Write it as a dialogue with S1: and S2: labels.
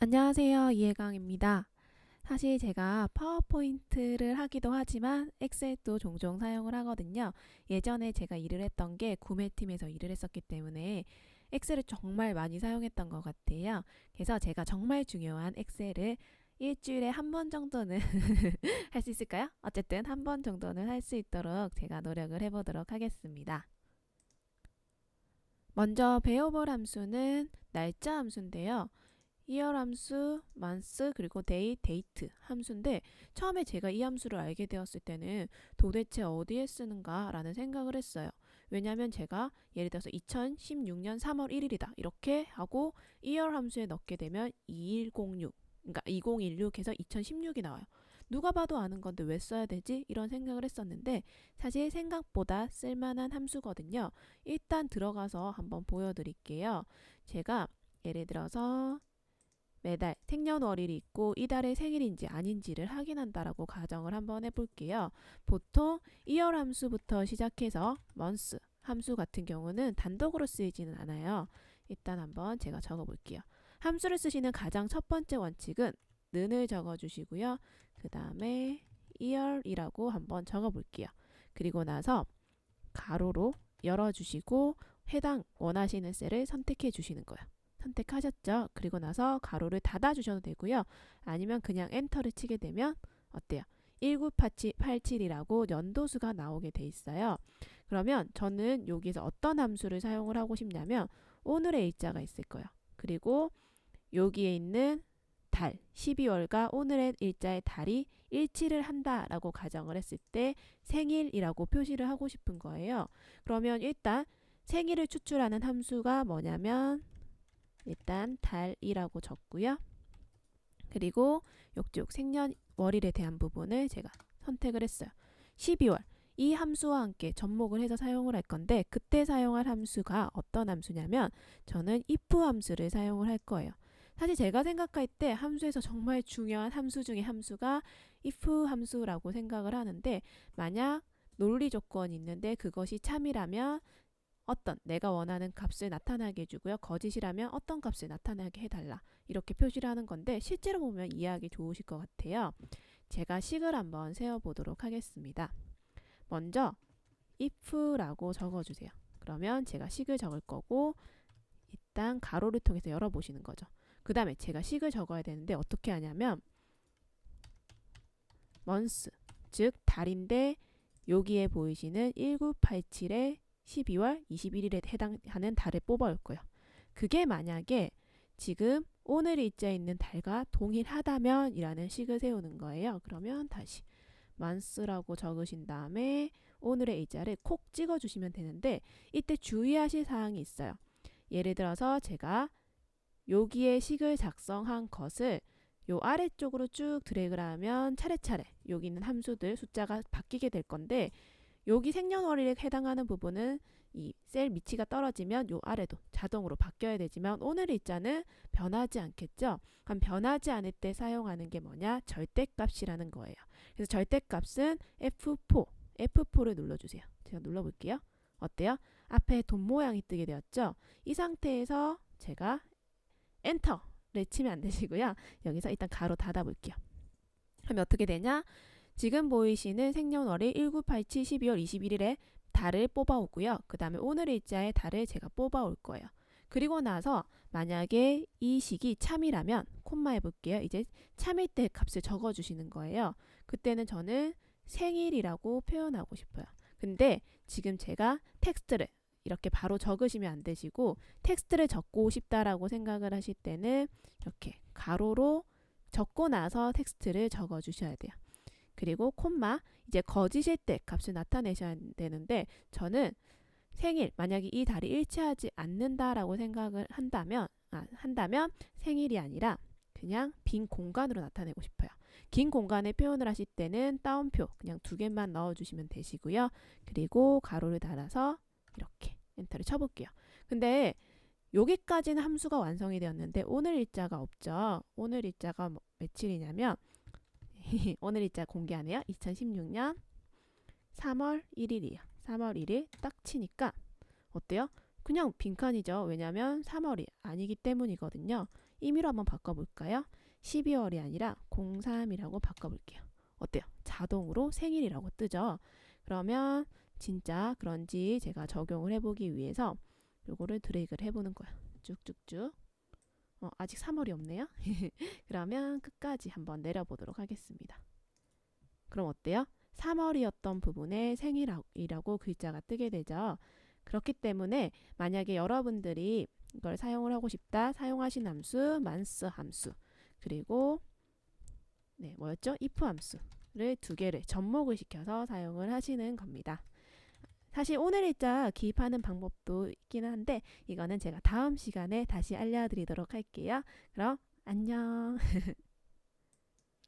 S1: 안녕하세요. 이혜강입니다. 사실 제가 파워포인트를 하기도 하지만 엑셀도 종종 사용을 하거든요. 예전에 제가 일을 했던 게 구매팀에서 일을 했었기 때문에 엑셀을 정말 많이 사용했던 것 같아요. 그래서 제가 정말 중요한 엑셀을 일주일에 한 번 정도는 할 수 있을까요? 어쨌든 한 번 정도는 할 수 있도록 제가 노력을 해보도록 하겠습니다. 먼저 배워볼 함수는 날짜 함수인데요. 이열 함수, month, 그리고 day, date 함수인데 처음에 제가 이 함수를 알게 되었을 때는 도대체 어디에 쓰는가 라는 생각을 했어요. 왜냐하면 제가 예를 들어서 2016년 3월 1일이다 이렇게 하고 이열 함수에 넣게 되면 2106 그러니까 2016해서 2016이 나와요. 누가 봐도 아는 건데 왜 써야 되지? 이런 생각을 했었는데 사실 생각보다 쓸만한 함수거든요. 일단 들어가서 한번 보여드릴게요. 제가 예를 들어서 매달 생년월일이 있고 이달의 생일인지 아닌지를 확인한다라고 가정을 한번 해볼게요. 보통 이열 함수부터 시작해서 month 함수 같은 경우는 단독으로 쓰이지는 않아요. 일단 한번 제가 적어볼게요. 함수를 쓰시는 가장 첫 번째 원칙은 는을 적어주시고요. 그 다음에 이열이라고 한번 적어볼게요. 그리고 나서 가로로 열어주시고 해당 원하시는 셀을 선택해 주시는 거예요. 선택하셨죠? 그리고 나서 가로를 닫아 주셔도 되고요. 아니면 그냥 엔터를 치게 되면 어때요? 1987이라고 연도수가 나오게 돼 있어요. 그러면 저는 여기서 어떤 함수를 사용을 하고 싶냐면 오늘의 일자가 있을 거예요. 그리고 여기에 있는 달 12월과 오늘의 일자의 달이 일치를 한다라고 가정을 했을 때 생일이라고 표시를 하고 싶은 거예요. 그러면 일단 생일을 추출하는 함수가 뭐냐면 일단 달이라고 적고요. 그리고 욕쪽 생년 월일에 대한 부분을 제가 선택을 했어요. 12월 이 함수와 함께 접목을 해서 사용을 할 건데 그때 사용할 함수가 어떤 함수냐면 저는 if 함수를 사용을 할 거예요. 사실 제가 생각할 때 함수에서 정말 중요한 함수 중에 함수가 if 함수라고 생각을 하는데 만약 논리 조건이 있는데 그것이 참이라면 어떤 내가 원하는 값을 나타나게 해주고요. 거짓이라면 어떤 값을 나타나게 해달라. 이렇게 표시를 하는 건데 실제로 보면 이해하기 좋으실 것 같아요. 제가 식을 한번 세워보도록 하겠습니다. 먼저 if라고 적어주세요. 그러면 제가 식을 적을 거고 일단 가로를 통해서 열어보시는 거죠. 그 다음에 제가 식을 적어야 되는데 어떻게 하냐면 month 즉 달인데 여기에 보이시는 1987에 12월 21일에 해당하는 달을 뽑아올 거예요. 그게 만약에 지금 오늘 일자에 있는 달과 동일하다면 이라는 식을 세우는 거예요. 그러면 다시 만스라고 적으신 다음에 오늘의 일자를 콕 찍어 주시면 되는데 이때 주의하실 사항이 있어요. 예를 들어서 제가 여기에 식을 작성한 것을 요 아래쪽으로 쭉 드래그를 하면 차례차례 여기 있는 함수들 숫자가 바뀌게 될 건데 여기 생년월일에 해당하는 부분은 이셀 위치가 떨어지면 요 아래도 자동으로 바뀌어야 되지만 오늘 일자는 변하지 않겠죠. 그럼 변하지 않을 때 사용하는 게 뭐냐? 절대값이라는 거예요. 그래서 절대값은 F4, F4를 눌러주세요. 제가 눌러볼게요. 어때요? 앞에 돈 모양이 뜨게 되었죠. 이 상태에서 제가 엔터를 치면 안 되시고요. 여기서 일단 가로 닫아 볼게요. 그럼 어떻게 되냐? 지금 보이시는 생년월일 1987 12월 21일에 달을 뽑아오고요. 그 다음에 오늘 일자의 달을 제가 뽑아올 거예요. 그리고 나서 만약에 이 식이 참이라면 콤마 해볼게요. 이제 참일 때 값을 적어주시는 거예요. 그때는 저는 생일이라고 표현하고 싶어요. 근데 지금 제가 텍스트를 이렇게 바로 적으시면 안 되시고 텍스트를 적고 싶다라고 생각을 하실 때는 이렇게 가로로 적고 나서 텍스트를 적어 주셔야 돼요. 그리고 콤마 이제 거짓일 때 값을 나타내셔야 되는데 저는 생일 만약에 이 달이 일치하지 않는다라고 생각을 한다면 아, 한다면 생일이 아니라 그냥 빈 공간으로 나타내고 싶어요. 긴 공간에 표현을 하실 때는 따옴표 그냥 두 개만 넣어주시면 되시고요. 그리고 가로를 달아서 이렇게 엔터를 쳐볼게요. 근데 여기까지는 함수가 완성이 되었는데 오늘 일자가 없죠. 오늘 일자가 뭐 며칠이냐면 오늘 일자 공개하네요. 2016년 3월 1일이에요. 3월 1일 딱 치니까 어때요? 그냥 빈칸이죠. 왜냐면 3월이 아니기 때문이거든요. 임의로 한번 바꿔볼까요? 12월이 아니라 03이라고 바꿔볼게요. 어때요? 자동으로 생일이라고 뜨죠? 그러면 진짜 그런지 제가 적용을 해보기 위해서 요거를 드래그를 해보는 거예요. 쭉쭉쭉. 어, 아직 3월이 없네요. 그러면 끝까지 한번 내려보도록 하겠습니다. 그럼 어때요? 3월이었던 부분에 생일이라고 글자가 뜨게 되죠. 그렇기 때문에 만약에 여러분들이 이걸 사용을 하고 싶다. 사용하신 함수 month 함수 그리고 네 뭐였죠? if 함수를 두 개를 접목을 시켜서 사용을 하시는 겁니다. 사실 오늘 일자 기입하는 방법도 있기는 한데 이거는 제가 다음 시간에 다시 알려드리도록 할게요. 그럼 안녕.